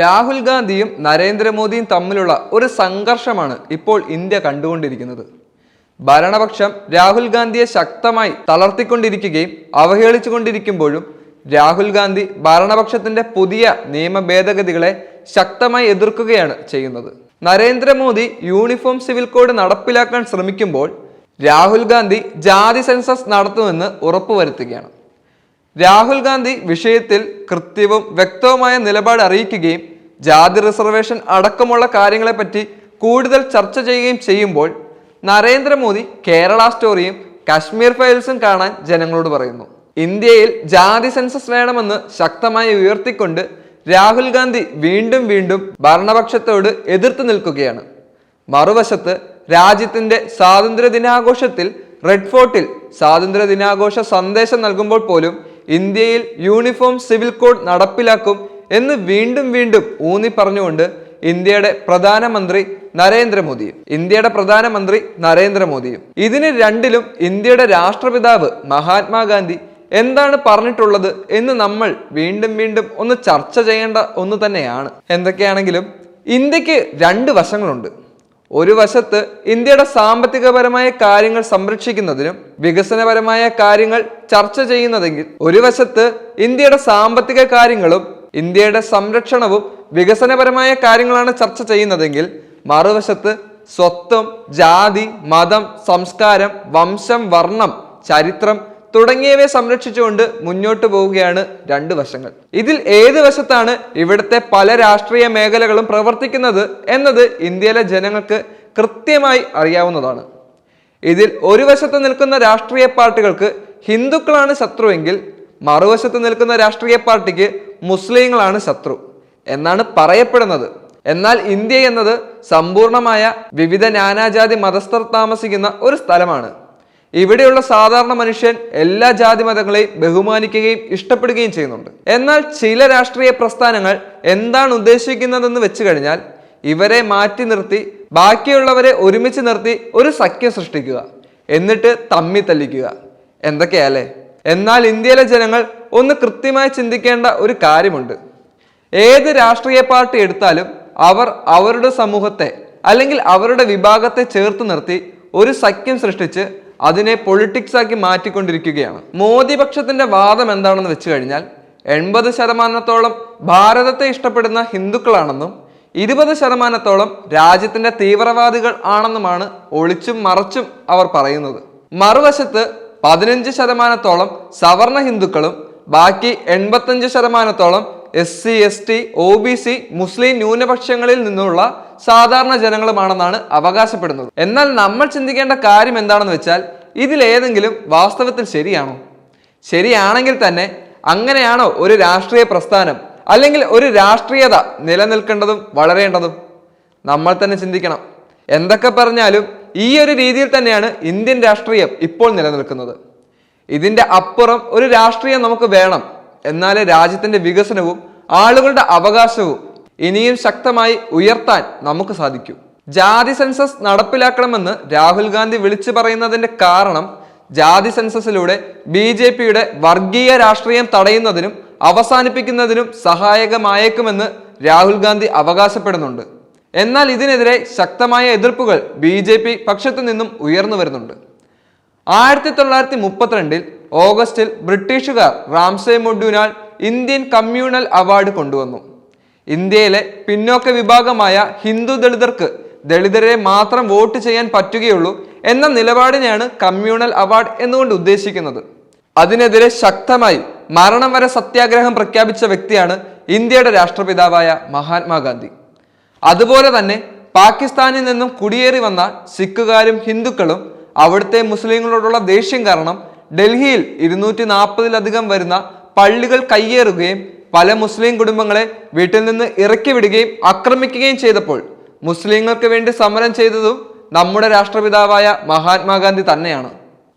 രാഹുൽ ഗാന്ധിയും നരേന്ദ്രമോദിയും തമ്മിലുള്ള ഒരു സംഘർഷമാണ് ഇപ്പോൾ ഇന്ത്യ കണ്ടുകൊണ്ടിരിക്കുന്നത്. ഭരണപക്ഷം രാഹുൽ ഗാന്ധിയെ ശക്തമായി തളർത്തിക്കൊണ്ടിരിക്കുകയും അവഹേളിച്ചുകൊണ്ടിരിക്കുമ്പോഴും രാഹുൽ ഗാന്ധി ഭരണപക്ഷത്തിന്റെ പുതിയ നിയമ ഭേദഗതികളെ ശക്തമായി എതിർക്കുകയാണ് ചെയ്യുന്നത്. നരേന്ദ്രമോദി യൂണിഫോം സിവിൽ കോഡ് നടപ്പിലാക്കാൻ ശ്രമിക്കുമ്പോൾ രാഹുൽ ഗാന്ധി ജാതി സെൻസസ് നടത്തുമെന്ന് ഉറപ്പുവരുത്തുകയാണ്. രാഹുൽ ഗാന്ധി വിഷയത്തിൽ കൃത്യവും വ്യക്തവുമായ നിലപാട് അറിയിക്കുകയും ജാതി റിസർവേഷൻ അടക്കമുള്ള കാര്യങ്ങളെപ്പറ്റി കൂടുതൽ ചർച്ച ചെയ്യുകയും ചെയ്യുമ്പോൾ നരേന്ദ്രമോദി കേരള സ്റ്റോറിയും കശ്മീർ ഫയൽസും കാണാൻ ജനങ്ങളോട് പറയുന്നു. ഇന്ത്യയിൽ ജാതി സെൻസസ് വേണമെന്ന് ശക്തമായി ഉയർത്തിക്കൊണ്ട് രാഹുൽ ഗാന്ധി വീണ്ടും വീണ്ടും ഭരണപക്ഷത്തോട് എതിർത്ത് നിൽക്കുകയാണ്. മറുവശത്ത് രാജ്യത്തിന്റെ സ്വാതന്ത്ര്യ ദിനാഘോഷത്തിൽ റെഡ് ഫോർട്ടിൽ സ്വാതന്ത്ര്യ ദിനാഘോഷ സന്ദേശം നൽകുമ്പോൾ പോലും ഇന്ത്യയിൽ യൂണിഫോം സിവിൽ കോഡ് നടപ്പിലാക്കും എന്ന് വീണ്ടും വീണ്ടും ഊന്നി പറഞ്ഞുകൊണ്ട് ഇന്ത്യയുടെ പ്രധാനമന്ത്രി നരേന്ദ്രമോദിയും ഇന്ത്യയുടെ പ്രധാനമന്ത്രി നരേന്ദ്രമോദിയും ഇതിന് രണ്ടിലും ഇന്ത്യയുടെ രാഷ്ട്രപിതാവ് മഹാത്മാഗാന്ധി എന്താണ് പറഞ്ഞിട്ടുള്ളത് എന്ന് നമ്മൾ വീണ്ടും വീണ്ടും ഒന്ന് ചർച്ച ചെയ്യേണ്ട ഒന്ന് തന്നെയാണ്. എന്തൊക്കെയാണെങ്കിലും ഇന്ത്യയ്ക്ക് രണ്ട് വശങ്ങളുണ്ട്. ഒരു വശത്ത് ഇന്ത്യയുടെ സാമ്പത്തികപരമായ കാര്യങ്ങൾ സംരക്ഷിക്കുന്നതിനും വികസനപരമായ കാര്യങ്ങൾ ചർച്ച ചെയ്യുന്നതെങ്കിൽ ഒരു വശത്ത് ഇന്ത്യയുടെ സാമ്പത്തിക കാര്യങ്ങളും ഇന്ത്യയുടെ സംരക്ഷണവും വികസനപരമായ കാര്യങ്ങളാണ് ചർച്ച ചെയ്യുന്നതെങ്കിൽ മറുവശത്ത് സ്വത്വം ജാതി മതം സംസ്കാരം വംശം വർണം ചരിത്രം തുടങ്ങിയവയെ സംരക്ഷിച്ചുകൊണ്ട് മുന്നോട്ട് പോവുകയാണ് രണ്ട് വശങ്ങൾ. ഇതിൽ ഏത് വശത്താണ് ഇവിടുത്തെ പല രാഷ്ട്രീയ മേഖലകളും പ്രവർത്തിക്കുന്നത് എന്നത് ഇന്ത്യയിലെ ജനങ്ങൾക്ക് കൃത്യമായി അറിയാവുന്നതാണ്. ഇതിൽ ഒരു വശത്ത് നിൽക്കുന്ന രാഷ്ട്രീയ പാർട്ടികൾക്ക് ഹിന്ദുക്കളാണ് ശത്രുവെങ്കിൽ മറുവശത്ത് നിൽക്കുന്ന രാഷ്ട്രീയ പാർട്ടിക്ക് മുസ്ലിങ്ങളാണ് ശത്രു എന്നാണ് പറയപ്പെടുന്നത്. എന്നാൽ ഇന്ത്യ എന്നത് സമ്പൂർണമായ വിവിധ നാനാജാതി മതസ്ഥർ താമസിക്കുന്ന ഒരു സ്ഥലമാണ്. ഇവിടെയുള്ള സാധാരണ മനുഷ്യൻ എല്ലാ ജാതി മതങ്ങളെയും ബഹുമാനിക്കുകയും ഇഷ്ടപ്പെടുകയും ചെയ്യുന്നുണ്ട്. എന്നാൽ ചില രാഷ്ട്രീയ പ്രസ്ഥാനങ്ങൾ എന്താണ് ഉദ്ദേശിക്കുന്നതെന്ന് വെച്ച് കഴിഞ്ഞാൽ ഇവരെ മാറ്റി നിർത്തി ബാക്കിയുള്ളവരെ ഒരുമിച്ച് നിർത്തി ഒരു സഖ്യം സൃഷ്ടിക്കുക. എന്നിട്ട് തമ്മി തല്ലിക്കുക. എന്തൊക്കെയല്ലേ? എന്നാൽ ഇന്ത്യയിലെ ജനങ്ങൾ ഒന്ന് കൃത്യമായി ചിന്തിക്കേണ്ട ഒരു കാര്യമുണ്ട്. ഏത് രാഷ്ട്രീയ പാർട്ടി എടുത്താലും അവർ അവരുടെ സമൂഹത്തെ അല്ലെങ്കിൽ അവരുടെ വിഭാഗത്തെ ചേർത്ത് നിർത്തി ഒരു സഖ്യം സൃഷ്ടിച്ച് അതിനെ പൊളിറ്റിക്സ് ആക്കി മാറ്റിക്കൊണ്ടിരിക്കുകയാണ്. മോദി പക്ഷത്തിന്റെ വാദം എന്താണെന്ന് വെച്ച് കഴിഞ്ഞാൽ എൺപത് ശതമാനത്തോളം ഭാരതത്തെ ഇഷ്ടപ്പെടുന്ന ഹിന്ദുക്കളാണെന്നും ഇരുപത് ശതമാനത്തോളം രാജ്യത്തിന്റെ തീവ്രവാദികൾ ആണെന്നുമാണ് ഒളിച്ചും മറച്ചും അവർ പറയുന്നത്. മറുവശത്ത് പതിനഞ്ച് ശതമാനത്തോളം സവർണ ഹിന്ദുക്കളും ബാക്കി എൺപത്തഞ്ച് ശതമാനത്തോളം S C S T O B C മുസ്ലിം ന്യൂനപക്ഷങ്ങളിൽ നിന്നുള്ള സാധാരണ ജനങ്ങളുമാണെന്നാണ് അവകാശപ്പെടുന്നത്. എന്നാൽ നമ്മൾ ചിന്തിക്കേണ്ട കാര്യം എന്താണെന്ന് വെച്ചാൽ ഇതിലേതെങ്കിലും വാസ്തവത്തിൽ ശരിയാണോ? ശരിയാണെങ്കിൽ തന്നെ അങ്ങനെയാണോ ഒരു രാഷ്ട്രീയ പ്രസ്ഥാനം അല്ലെങ്കിൽ ഒരു രാഷ്ട്രീയത നിലനിൽക്കേണ്ടതും വളരേണ്ടതും? നമ്മൾ തന്നെ ചിന്തിക്കണം. എന്തൊക്കെ പറഞ്ഞാലും ഈ ഒരു രീതിയിൽ തന്നെയാണ് ഇന്ത്യൻ രാഷ്ട്രീയം ഇപ്പോൾ നിലനിൽക്കുന്നത്. ഇതിന്റെ അപ്പുറം ഒരു രാഷ്ട്രീയം നമുക്ക് വേണം. എന്നാലേ രാജ്യത്തിന്റെ വികസനവും ആളുകളുടെ അവകാശവും ഇനിയും ശക്തമായി ഉയർത്താൻ നമുക്ക് സാധിക്കൂ. ജാതി സെൻസസ് നടപ്പിലാക്കണമെന്ന് രാഹുൽ ഗാന്ധി വിളിച്ചു പറയുന്നതിന്റെ കാരണം ജാതി സെൻസസിലൂടെ ബി ജെ പിയുടെ വർഗീയ രാഷ്ട്രീയം തടയുന്നതിനും അവസാനിപ്പിക്കുന്നതിനും സഹായകമായേക്കുമെന്ന് രാഹുൽ ഗാന്ധി അവകാശപ്പെടുന്നുണ്ട്. എന്നാൽ ഇതിനെതിരെ ശക്തമായ എതിർപ്പുകൾ ബി ജെ പി പക്ഷത്തു നിന്നും ഉയർന്നു വരുന്നുണ്ട്. ആയിരത്തി തൊള്ളായിരത്തി മുപ്പത്തിരണ്ടിൽ ഓഗസ്റ്റിൽ ബ്രിട്ടീഷുകാർ റാംസെ മൊഡ്യൂനാൽ ഇന്ത്യൻ കമ്മ്യൂണൽ അവാർഡ് കൊണ്ടുവന്നു. ഇന്ത്യയിലെ പിന്നോക്ക വിഭാഗമായ ഹിന്ദു ദളിതർക്ക് ദളിതരെ മാത്രം വോട്ട് ചെയ്യാൻ പറ്റുകയുള്ളൂ എന്ന നിലപാടിനെയാണ് കമ്മ്യൂണൽ അവാർഡ് എന്നുകൊണ്ട് ഉദ്ദേശിക്കുന്നത്. അതിനെതിരെ ശക്തമായി മരണം വരെ സത്യാഗ്രഹം പ്രഖ്യാപിച്ച വ്യക്തിയാണ് ഇന്ത്യയുടെ രാഷ്ട്രപിതാവായ മഹാത്മാഗാന്ധി. അതുപോലെ തന്നെ പാകിസ്ഥാനിൽ നിന്നും കുടിയേറി വന്ന സിഖുകാരും ഹിന്ദുക്കളും അവിടുത്തെ മുസ്ലിങ്ങളോടുള്ള ദേഷ്യം കാരണം ഡൽഹിയിൽ ഇരുന്നൂറ്റി നാൽപ്പതിലധികം വരുന്ന പള്ളികൾ കയ്യേറുകയും പല മുസ്ലിം കുടുംബങ്ങളെ വീട്ടിൽ നിന്ന് ഇറക്കി വിടുകയും ആക്രമിക്കുകയും ചെയ്തപ്പോൾ മുസ്ലിങ്ങൾക്ക് വേണ്ടി സമരം ചെയ്തതും നമ്മുടെ രാഷ്ട്രപിതാവായ മഹാത്മാഗാന്ധി തന്നെയാണ്.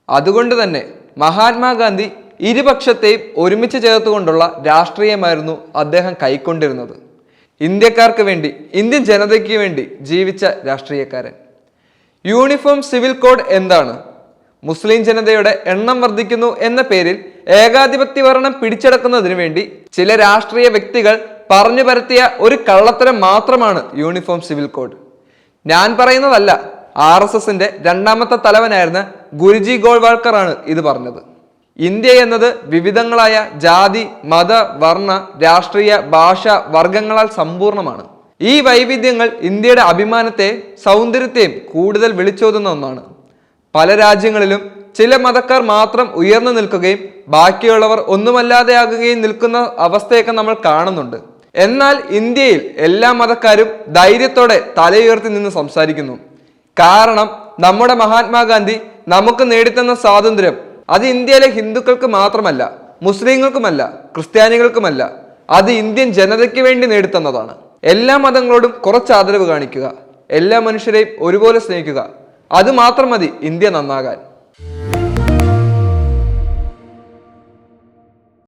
അതുകൊണ്ട് തന്നെ മഹാത്മാഗാന്ധി ഇരുപക്ഷത്തെയും ഒരുമിച്ച് ചേർത്തുകൊണ്ടുള്ള രാഷ്ട്രീയമായിരുന്നു അദ്ദേഹം കൈക്കൊണ്ടിരുന്നത്. ഇന്ത്യക്കാർക്ക് വേണ്ടി ഇന്ത്യൻ ജനതയ്ക്ക് വേണ്ടി ജീവിച്ച രാഷ്ട്രീയക്കാരൻ. യൂണിഫോം സിവിൽ കോഡ് എന്താണ്? മുസ്ലിം ജനതയുടെ എണ്ണം വർദ്ധിക്കുന്നു എന്ന പേരിൽ ഏകാധിപത്യ ഭരണം പിടിച്ചെടുക്കുന്നതിനു വേണ്ടി ചില രാഷ്ട്രീയ വ്യക്തികൾ പറഞ്ഞു പരത്തിയ ഒരു കള്ളത്തരം മാത്രമാണ് യൂണിഫോം സിവിൽ കോഡ്. ഞാൻ പറയുന്നതല്ല ആർ എസ് എസിന്റെ രണ്ടാമത്തെ തലവനായിരുന്ന ഗുരുജി ഗോൾവാൾക്കർ ആണ് ഇത് പറഞ്ഞത്. ഇന്ത്യ എന്നത് വിവിധങ്ങളായ ജാതി മത വർണ രാഷ്ട്രീയ ഭാഷ വർഗങ്ങളാൽ സമ്പൂർണമാണ്. ഈ വൈവിധ്യങ്ങൾ ഇന്ത്യയുടെ അഭിമാനത്തെയും സൗന്ദര്യത്തെയും കൂടുതൽ വിളിച്ചോതുന്ന ഒന്നാണ്. പല രാജ്യങ്ങളിലും ചില മതക്കാർ മാത്രം ഉയർന്നു നിൽക്കുകയും ബാക്കിയുള്ളവർ ഒന്നുമല്ലാതെയാകുകയും നിൽക്കുന്ന അവസ്ഥയൊക്കെ നമ്മൾ കാണുന്നുണ്ട്. എന്നാൽ ഇന്ത്യയിൽ എല്ലാ മതക്കാരും ധൈര്യത്തോടെ തലയുയർത്തി നിന്ന് സംസാരിക്കുന്നു. കാരണം നമ്മുടെ മഹാത്മാഗാന്ധി നമുക്ക് നേടിത്തന്ന സ്വാതന്ത്ര്യം അത് ഇന്ത്യയിലെ ഹിന്ദുക്കൾക്ക് മാത്രമല്ല മുസ്ലിങ്ങൾക്കുമല്ല ക്രിസ്ത്യാനികൾക്കുമല്ല അത് ഇന്ത്യൻ ജനതയ്ക്ക് വേണ്ടി നേടിത്തന്നതാണ്. എല്ലാ മതങ്ങളോടും കുറച്ച് ആദരവ് കാണിക്കുക എല്ലാ മനുഷ്യരെയും ഒരുപോലെ സ്നേഹിക്കുക അത് മാത്രം മതി. ഇന്ത്യ നന്നാകാൻ.